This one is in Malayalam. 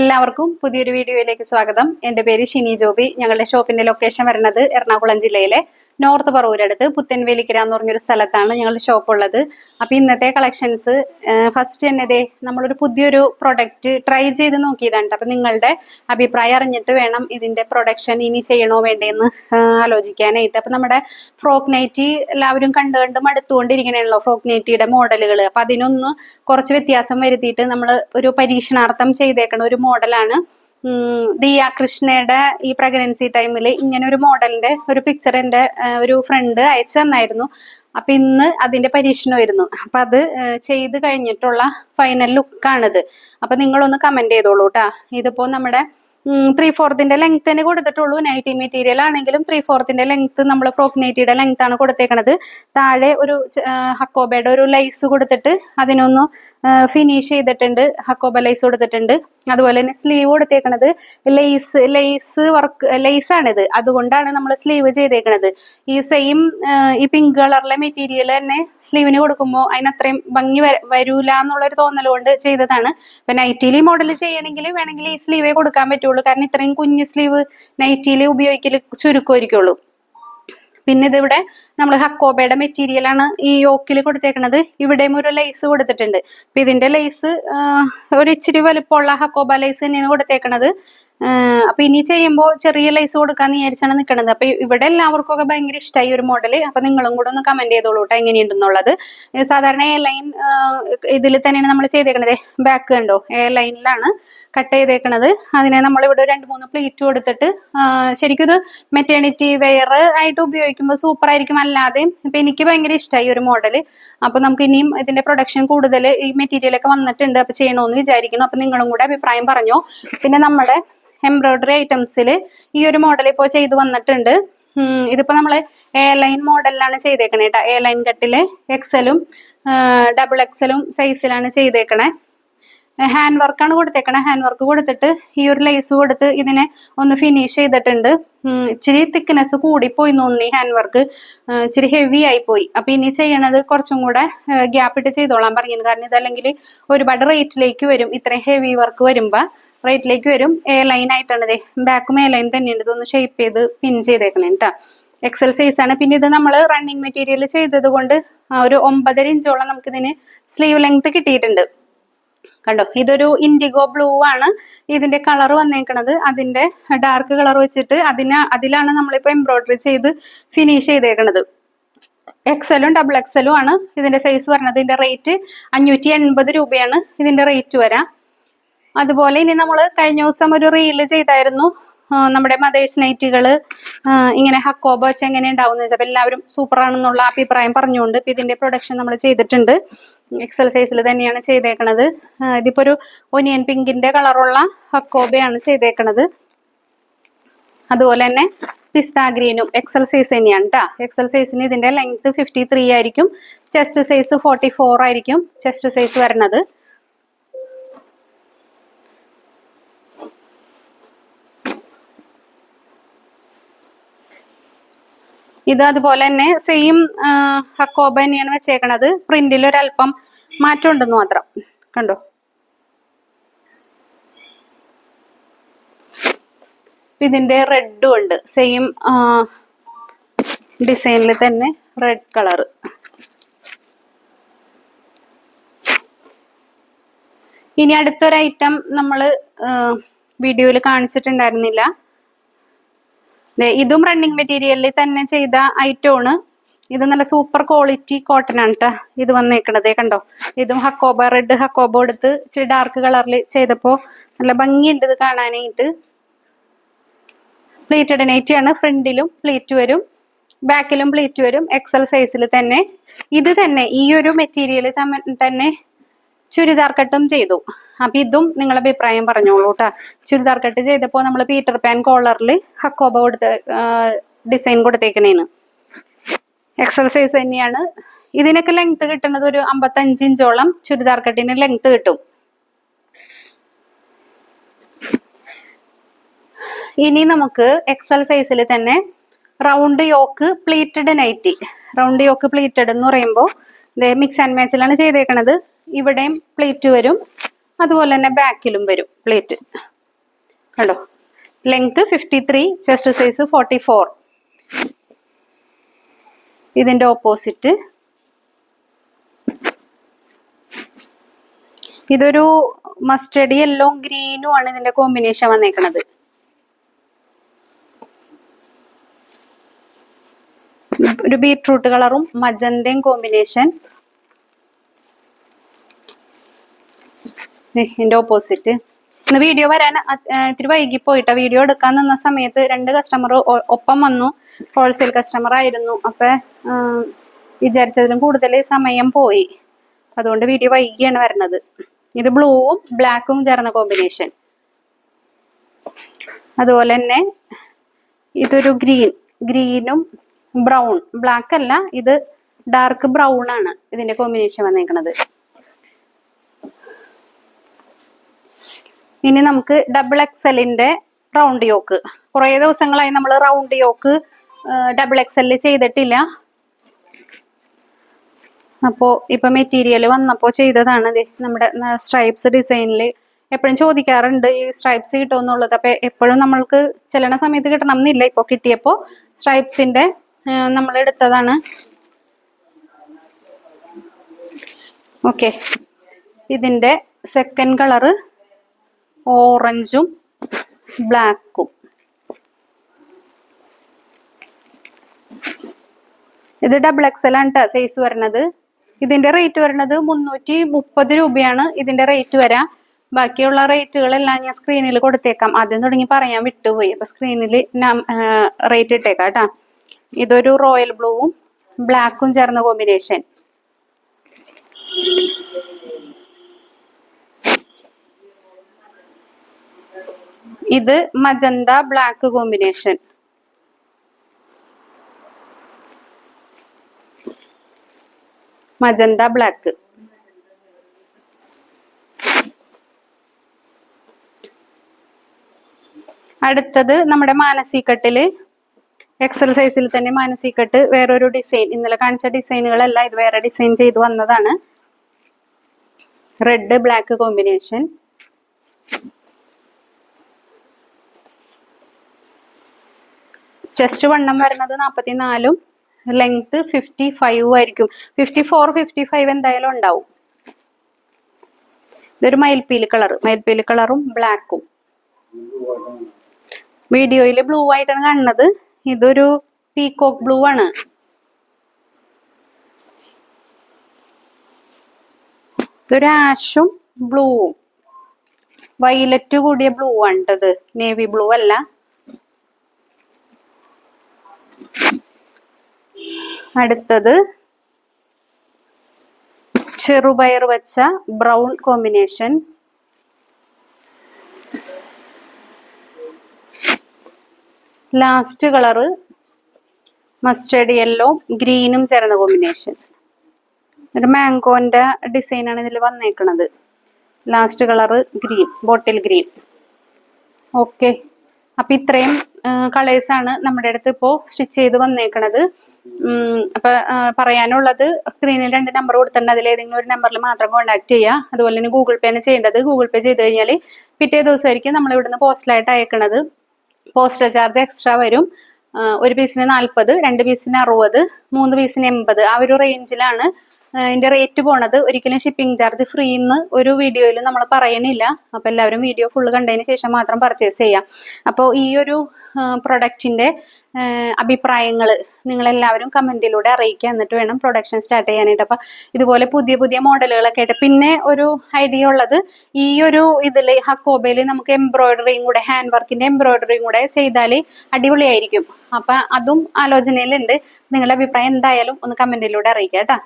എല്ലാവർക്കും പുതിയൊരു വീഡിയോയിലേക്ക് സ്വാഗതം. എന്റെ പേര് ഷിനി ജോബി. ഞങ്ങളുടെ ഷോപ്പിന്റെ ലൊക്കേഷൻ വരുന്നത് എറണാകുളം ജില്ലയിലെ നോർത്ത് പറവൂരടുത്ത് പുത്തൻവേലിക്കര എന്ന് പറഞ്ഞൊരു സ്ഥലത്താണ് ഞങ്ങളുടെ ഷോപ്പ് ഉള്ളത്. അപ്പൊ ഇന്നത്തെ കളക്ഷൻസ് ഫസ്റ്റ് തന്നെ ദേ നമ്മളൊരു പുതിയൊരു പ്രൊഡക്റ്റ് ട്രൈ ചെയ്ത് നോക്കിയതാണ്. അപ്പൊ നിങ്ങളുടെ അഭിപ്രായം അറിഞ്ഞിട്ട് വേണം ഇതിന്റെ പ്രൊഡക്ഷൻ ഇനി ചെയ്യണോ വേണ്ടേന്ന് ആലോചിക്കാനായിട്ട്. അപ്പൊ നമ്മുടെ ഫ്രോക്ക് നൈറ്റി എല്ലാവരും കണ്ട് കണ്ട് മടുത്തുകൊണ്ടിരിക്കണല്ലോ ഫ്രോക്ക് നൈറ്റിയുടെ മോഡലുകൾ അപ്പൊ അതിനൊന്ന് കുറച്ച് വ്യത്യാസം വരുത്തിയിട്ട് നമ്മൾ ഒരു പരീക്ഷണാർത്ഥം ചെയ്തേക്കണ ഒരു മോഡലാണ് ദിയ കൃഷ്ണയുടെ ഈ പ്രഗ്നൻസി ടൈമിൽ ഇങ്ങനെ ഒരു മോഡലിന്റെ ഒരു പിക്ചർ എന്റെ ഒരു ഫ്രണ്ട് അയച്ചു തന്നായിരുന്നു. അപ്പൊ ഇന്ന് അതിന്റെ പരീക്ഷണമായിരുന്നു അപ്പൊ അത് ചെയ്ത് കഴിഞ്ഞിട്ടുള്ള ഫൈനൽ ലുക്കാണിത് അപ്പൊ നിങ്ങളൊന്ന് കമന്റ് ചെയ്തോളൂ കേട്ടാ ഇതിപ്പോ നമ്മുടെ ത്രീ ഫോർത്തിന്റെ ലെങ്ത്തിന് കൊടുത്തിട്ടുള്ളൂ. നൈറ്റി മെറ്റീരിയൽ ആണെങ്കിലും ത്രീ ഫോർത്തിന്റെ ലെങ്ത് നമ്മൾ ഫ്രോക്ക് നൈറ്റിയുടെ ലെങ്ത് ആണ് കൊടുത്തേക്കണത്. താഴെ ഒരു ഹക്കോബയുടെ ഒരു ലൈസ് കൊടുത്തിട്ട് അതിനൊന്ന് ഫിനിഷ് ചെയ്തിട്ടുണ്ട്. ഹക്കോബ ലൈസ് കൊടുത്തിട്ടുണ്ട്. അതുപോലെ തന്നെ സ്ലീവ് കൊടുത്തേക്കണത് ലേസ് ലേസ് വർക്ക് ലേസ് ആണിത്. അതുകൊണ്ടാണ് നമ്മൾ സ്ലീവ് ചെയ്തേക്കണത്. ഈ സെയിം ഈ പിങ്ക് കളറിലെ മെറ്റീരിയൽ തന്നെ സ്ലീവിന് കൊടുക്കുമ്പോൾ അതിന് അത്രയും ഭംഗി വര- വരൂല എന്നുള്ളൊരു തോന്നൽ കൊണ്ട് ചെയ്തതാണ്. ഇപ്പൊ നൈറ്റിയിൽ ഈ മോഡൽ ചെയ്യണമെങ്കിൽ വേണമെങ്കിൽ ഈ സ്ലീവേ കൊടുക്കാൻ പറ്റുള്ളൂ. കാരണം ഇത്രയും കുഞ്ഞ് സ്ലീവ് നൈറ്റിയിൽ ഉപയോഗിക്കൽ ചുരുക്കമായിരിക്കുള്ളൂ. പിന്നെ ഇതിവിടെ നമ്മൾ ഹക്കോബയുടെ മെറ്റീരിയൽ ആണ് ഈ യോക്കിൽ കൊടുത്തേക്കുന്നത് ഇവിടെയും ഒരു ലേസ് കൊടുത്തിട്ടുണ്ട്. അപ്പൊ ഇതിന്റെ ലേസ് ഒരു ഇച്ചിരി വലുപ്പമുള്ള ഹക്കോബ ലേസ് തന്നെയാണ് കൊടുത്തേക്കണത്. ആ, അപ്പൊ ഇനി ചെയ്യുമ്പോൾ ചെറിയ ലൈസ് കൊടുക്കാൻ വിചാരിച്ചാണ് നിൽക്കുന്നത് അപ്പൊ ഇവിടെ എല്ലാവർക്കും ഒക്കെ ഭയങ്കര ഇഷ്ടമായി ഒരു മോഡൽ അപ്പൊ നിങ്ങളും കൂടെ ഒന്ന് കമന്റ് ചെയ്തോളൂ കേട്ടോ എങ്ങനെയുണ്ടെന്നുള്ളത്. സാധാരണ എ ലൈൻ ഇതിൽ തന്നെയാണ് നമ്മൾ ചെയ്തേക്കണത്. ബാക്ക് കണ്ടോ? എ ലൈനിലാണ് കട്ട് ചെയ്തേക്കണത്. അതിനെ നമ്മൾ ഇവിടെ രണ്ട് മൂന്ന് പ്ലേറ്റ് കൊടുത്തിട്ട് ശരിക്കും ഇത് മെറ്റേണിറ്റി വെയർ ആയിട്ട് ഉപയോഗിക്കുമ്പോൾ സൂപ്പർ ആയിരിക്കും. അല്ലാതെയും ഇപ്പൊ എനിക്ക് ഭയങ്കര ഇഷ്ടമായി ഒരു മോഡൽ അപ്പൊ നമുക്ക് ഇനിയും ഇതിന്റെ പ്രൊഡക്ഷൻ കൂടുതൽ ഈ മെറ്റീരിയൽ ഒക്കെ വന്നിട്ടുണ്ട്. അപ്പൊ ചെയ്യണമെന്ന് വിചാരിക്കണം അപ്പൊ നിങ്ങളും കൂടെ അഭിപ്രായം പറഞ്ഞോ. പിന്നെ നമ്മുടെ എംബ്രോയിഡറി ഐറ്റംസിൽ ഈ ഒരു മോഡൽ ഇപ്പോൾ ചെയ്ത് വന്നിട്ടുണ്ട്. ഇതിപ്പോൾ നമ്മൾ എ ലൈൻ മോഡലിലാണ് ചെയ്തേക്കണേ കേട്ടോ എ ലൈൻ കട്ടിൽ എക്സലും ഡബിൾ എക്സലും സൈസിലാണ് ചെയ്തേക്കണേ. ഹാൻഡ് വർക്കാണ് കൊടുത്തേക്കണേ. ഹാൻഡ് വർക്ക് കൊടുത്തിട്ട് ഈ ഒരു ലേസ് കൊടുത്ത് ഇതിനെ ഒന്ന് ഫിനിഷ് ചെയ്തിട്ടുണ്ട്. ഇച്ചിരി തിക്നെസ് കൂടിപ്പോയി തോന്നി ഹാൻഡ് വർക്ക് ഇച്ചിരി ഹെവി ആയിപ്പോയി. പോയി അപ്പൊ ഇനി ചെയ്യണത് കുറച്ചും കൂടെ ഗ്യാപ്പ് ഇട്ട് ചെയ്തോളാൻ പറഞ്ഞു കാരണം ഇതല്ലെങ്കിൽ ഒരുപാട് റേറ്റിലേക്ക് വരും. ഇത്രയും ഹെവി വർക്ക് വരുമ്പോ. റേറ്റിലേക്ക് വരും. എ ലൈൻ ആയിട്ടാണ് ഇതേ ബാക്കും എ ലൈൻ തന്നെയുണ്ട് ഇതൊന്ന് ഷേപ്പ് ചെയ്ത് പിൻ ചെയ്തേക്കണേ കേട്ടോ എക്സൽ സൈസ് ആണ്. പിന്നെ ഇത് നമ്മൾ റണ്ണിങ് മെറ്റീരിയൽ ചെയ്തത് കൊണ്ട് ഒരു ഒമ്പതര ഇഞ്ചോളം നമുക്ക് ഇതിന് സ്ലീവ് ലെങ്ത് കിട്ടിയിട്ടുണ്ട്. കണ്ടോ? ഇതൊരു ഇൻഡിഗോ ബ്ലൂ ആണ്. ഇതിന്റെ കളർ വന്നേക്കണത്. അതിന്റെ ഡാർക്ക് കളർ വെച്ചിട്ട് അതിന് അതിലാണ് നമ്മളിപ്പോ എംബ്രോയിഡറി ചെയ്ത് ഫിനിഷ് ചെയ്തേക്കണത്. എക്സലും ഡബിൾ എക്സലും ആണ് ഇതിന്റെ സൈസ് പറഞ്ഞത്. ഇതിന്റെ റേറ്റ് അഞ്ഞൂറ്റി എൺപത് രൂപയാണ് ഇതിന്റെ റേറ്റ് വരാം. അതുപോലെ ഇനി നമ്മൾ കഴിഞ്ഞ ദിവസം ഒരു റീൽ ചെയ്തായിരുന്നു. നമ്മുടെ മദേഴ്സ് നൈറ്റുകൾ ഇങ്ങനെ ഹക്കോബ വെച്ച് എങ്ങനെ ഉണ്ടാവും വെച്ചാൽ എല്ലാവരും സൂപ്പറാണെന്നുള്ള അഭിപ്രായം പറഞ്ഞുകൊണ്ട് ഇപ്പൊ ഇതിന്റെ പ്രൊഡക്ഷൻ നമ്മൾ ചെയ്തിട്ടുണ്ട്. എക്സൽ സൈസിൽ തന്നെയാണ് ചെയ്തേക്കണത്. ഇതിപ്പോൾ ഇതിപ്പോ ഒരു ഒനിയൻ പിങ്കിന്റെ കളറുള്ള ഹക്കോബയാണ് ചെയ്തേക്കണത്. അതുപോലെ തന്നെ പിസ്ത ഗ്രീനും എക്സൽ സൈസ് തന്നെയാണ് കേട്ടോ എക്സൽ സൈസിന് ഇതിന്റെ ലെങ്ത് ഫിഫ്റ്റി ത്രീ ആയിരിക്കും. ചെസ്റ്റ് സൈസ് ഫോർട്ടി ഫോർ ആയിരിക്കും ചെസ്റ്റ് സൈസ് വരുന്നത്. ഇത് അതുപോലെ തന്നെ സെയിം ഹക്കോബ തന്നെയാണ് വെച്ചേക്കണത്. പ്രിന്റിൽ ഒരല്പം മാറ്റം ഉണ്ടെന്ന് മാത്രം. കണ്ടോ? ഇതിന്റെ റെഡും ഉണ്ട്. സെയിം ഡിസൈനിൽ തന്നെ റെഡ് കളർ ഇനി അടുത്തൊരു ഐറ്റം നമ്മൾ വീഡിയോയിൽ കാണിച്ചിട്ടുണ്ടായിരുന്നില്ല. ഇതും റണ്ണിങ് മെറ്റീരിയലിൽ തന്നെ ചെയ്ത ഐറ്റമാണ് ഇത് നല്ല സൂപ്പർ ക്വാളിറ്റി കോട്ടൺ ആണ് കേട്ടോ ഇത് വന്നേക്കണത് കണ്ടോ? ഇതും ഹക്കോബ റെഡ് ഹക്കോബ എടുത്ത് ഇച്ചിരി ഡാർക്ക് കളറിൽ ചെയ്തപ്പോ നല്ല ഭംഗിയുണ്ട് ഇത് കാണാനായിട്ട്. പ്ലീറ്റഡ് നൈറ്റി ആണ്. ഫ്രണ്ടിലും പ്ലീറ്റ് വരും. ബാക്കിലും പ്ലീറ്റ് വരും. എക്സൽ സൈസിൽ തന്നെ. ഇത് തന്നെ ഈ ഒരു മെറ്റീരിയൽ തന്നെ ചുരിദാർ കട്ടും ചെയ്തു. അപ്പൊ ഇതും നിങ്ങളുടെ അഭിപ്രായം പറഞ്ഞോളൂ കേട്ടോ ചുരിദാർ കട്ട് ചെയ്തപ്പോ നമ്മൾ പീറ്റർ പാൻ കോളറിൽ ഹക്കോബ കൊടുത്ത് ഡിസൈൻ കൊടുത്തേക്കണേന്. എക്സൽ സൈസ് തന്നെയാണ്. ഇതിനൊക്കെ ലെങ്ത് കിട്ടുന്നത് ഒരു അമ്പത്തഞ്ച് ഇഞ്ചോളം ചുരിദാർ കട്ടിന് ലെങ്ത് കിട്ടും. ഇനി നമുക്ക് എക്സൽ സൈസിൽ തന്നെ round yoke pleated nighty round yoke pleated എന്ന് പറയുമ്പോൾ മിക്സ് ആൻഡ് മാച്ചിലാണ് ചെയ്തേക്കണത്. ഇവിടെയും പ്ലേറ്റ് വരും. അതുപോലെ തന്നെ ബാക്കിലും വരും പ്ലേറ്റ്. കണ്ടോ? Length fifty three chest size forty four ഇതിന്റെ ഓപ്പോസിറ്റ് ഇതൊരു മസ്റ്റഡി യെല്ലോ ഗ്രീനും ആണ് ഇതിന്റെ കോമ്പിനേഷൻ വന്നേക്കുന്നത് ഒരു ബീട്രൂട്ട് കളറും മജന്തയും കോമ്പിനേഷൻ ഇതിന്റെ ഓപ്പോസിറ്റ് ഇന്ന് വീഡിയോ വരാൻ ഇത്തിരി വൈകി പോയിട്ടാ. വീഡിയോ എടുക്കാൻ നിന്ന സമയത്ത് രണ്ട് കസ്റ്റമർ ഒപ്പം വന്നു. ഹോൾസെയിൽ കസ്റ്റമർ ആയിരുന്നു. അപ്പൊ ഉം, വിചാരിച്ചതിലും കൂടുതൽ സമയം പോയി. അതുകൊണ്ട് വീഡിയോ വൈകിയാണ് വരുന്നത് ഇത് ബ്ലൂവും ബ്ലാക്കും ചേർന്ന കോമ്പിനേഷൻ അതുപോലെ തന്നെ ഇതൊരു ഗ്രീൻ ഗ്രീനും ബ്രൗൺ ബ്ലാക്ക് അല്ല ഇത് ഡാർക്ക് ബ്രൗൺ ആണ് ഇതിന്റെ കോമ്പിനേഷൻ വന്നേക്കണത്. ഇനി നമുക്ക് ഡബിൾ എക്സലിന്റെ റൗണ്ട് യോക്ക് കുറേ ദിവസങ്ങളായി നമ്മൾ റൗണ്ട് യോക്ക് ഡബിൾ എക്സലിൽ ചെയ്തിട്ടില്ല. അപ്പോ ഇപ്പൊ മെറ്റീരിയൽ വന്നപ്പോൾ ചെയ്തതാണ് നമ്മുടെ സ്ട്രൈപ്സ് ഡിസൈനിൽ എപ്പോഴും ചോദിക്കാറുണ്ട് ഈ സ്ട്രൈപ്സ് കിട്ടുമെന്നുള്ളത് അപ്പൊ എപ്പോഴും നമ്മൾക്ക് ചെല്ലണ സമയത്ത് കിട്ടണം എന്നില്ല ഇപ്പൊ കിട്ടിയപ്പോ സ്ട്രൈപ്സിന്റെ നമ്മൾ എടുത്തതാണ്. ഓക്കെ ഇതിന്റെ സെക്കൻഡ് കളറ് ഓറഞ്ചും ബ്ലാക്കും. ഇത് ഡബിൾ എക്സൽ ആണ് കേട്ടോ സൈസ് വരുന്നത് ഇതിന്റെ റേറ്റ് വരുന്നത് മുന്നൂറ്റി മുപ്പത് രൂപയാണ് ഇതിന്റെ റേറ്റ് വരാം. ബാക്കിയുള്ള റേറ്റുകളെല്ലാം ഞാൻ സ്ക്രീനിൽ കൊടുത്തേക്കാം. ആദ്യം തുടങ്ങി പറയാൻ വിട്ടുപോയി. അപ്പൊ സ്ക്രീനിൽ റേറ്റ് ഇട്ടേക്കാം കേട്ടോ ഇതൊരു റോയൽ ബ്ലൂവും ബ്ലാക്കും ചേർന്ന കോമ്പിനേഷൻ ഇത് magenta black combination magenta black അടുത്തത് നമ്മുടെ മാനസിക്കട്ടിൽ എക്സൽ സൈസിൽ തന്നെ മാനസിക്കട്ട് വേറൊരു ഡിസൈൻ ഇന്നലെ കാണിച്ച ഡിസൈനുകളെല്ലാം ഇത് വേറെ ഡിസൈൻ ചെയ്ത് വന്നതാണ്. റെഡ് ബ്ലാക്ക് കോമ്പിനേഷൻ ചെസ്റ്റ് വണ്ണം വരുന്നത് നാൽപ്പത്തിനാലും ലെങ്ത് ഫിഫ്റ്റി ഫൈവ് ആയിരിക്കും. ഫിഫ്റ്റി ഫോർ ഫിഫ്റ്റി ഫൈവ് എന്തായാലും ഉണ്ടാവും. ഇതൊരു മയിൽപ്പീലി കളർ മയിൽപ്പീലി കളറും ബ്ലാക്കും വീഡിയോയിൽ ബ്ലൂ ആയിട്ടാണ് കാണുന്നത്. ഇതൊരു പീകോക്ക് ബ്ലൂ ആണ്. ഇതൊരു ആഷും ബ്ലൂവും വൈലറ്റ് കൂടിയ ബ്ലൂ ആണ് നേവി ബ്ലൂ അല്ല. അടുത്തത് ചെറുപയർ വെച്ച brown combination. Last colour mustard yellow ഗ്രീനും ചേർന്ന കോമ്പിനേഷൻ. ഒരു മാംഗോന്റെ ഡിസൈൻ ആണ് ഇതിൽ വന്നേക്കുന്നത് last colour green bottle green. Okay. അപ്പൊ ഇത്രയും കളേഴ്സാണ് നമ്മുടെ അടുത്ത് ഇപ്പോൾ സ്റ്റിച്ച് ചെയ്ത് വന്നേക്കണത്. ഉം, അപ്പൊ പറയാനുള്ളത് സ്ക്രീനിൽ രണ്ട് നമ്പർ കൊടുത്തിട്ടുണ്ട്. അതിൽ ഏതെങ്കിലും ഒരു നമ്പറിൽ മാത്രം കോൺടാക്ട് ചെയ്യുക. അതുപോലെ തന്നെ ഗൂഗിൾ പേ ആണ് ചെയ്യേണ്ടത് ഗൂഗിൾ പേ ചെയ്ത് കഴിഞ്ഞാൽ പിറ്റേ ദിവസമായിരിക്കും നമ്മൾ ഇവിടുന്ന് പോസ്റ്റലായിട്ട് അയക്കണത്. പോസ്റ്റൽ ചാർജ് എക്സ്ട്രാ വരും. ഒരു പീസിന് നാൽപ്പത് രണ്ട് പീസിന് അറുപത് മൂന്ന് പീസിന് എൺപത് ആ ഒരു റേഞ്ചിലാണ് ഇതിന്റെ റേറ്റ് പോണത് ഒരിക്കലും ഷിപ്പിംഗ് ചാർജ് ഫ്രീ എന്ന് ഒരു വീഡിയോയിൽ നമ്മൾ പറയണില്ല. അപ്പൊ എല്ലാവരും വീഡിയോ ഫുള്ള് കണ്ടതിന് ശേഷം മാത്രം പർച്ചേസ് ചെയ്യാം. അപ്പോൾ ഈ ഒരു പ്രൊഡക്റ്റിന്റെ അഭിപ്രായങ്ങൾ നിങ്ങളെല്ലാവരും കമന്റിലൂടെ അറിയിക്കുക. എന്നിട്ട് വേണം പ്രൊഡക്ഷൻ സ്റ്റാർട്ട് ചെയ്യാനായിട്ട്. അപ്പൊ ഇതുപോലെ പുതിയ പുതിയ മോഡലുകളൊക്കെ ആയിട്ട്. പിന്നെ ഒരു ഐഡിയ ഉള്ളത് ഈ ഒരു ഇതിൽ ഹക്കോബയിൽ നമുക്ക് എംബ്രോയിഡറിയും കൂടെ ഹാൻഡ് വർക്കിന്റെ എംബ്രോയിഡറിയും കൂടെ ചെയ്താൽ അടിപൊളിയായിരിക്കും. അപ്പൊ അതും ആലോചനയിലുണ്ട്. നിങ്ങളുടെ അഭിപ്രായം എന്തായാലും ഒന്ന് കമന്റിലൂടെ അറിയിക്കാം കേട്ടോ.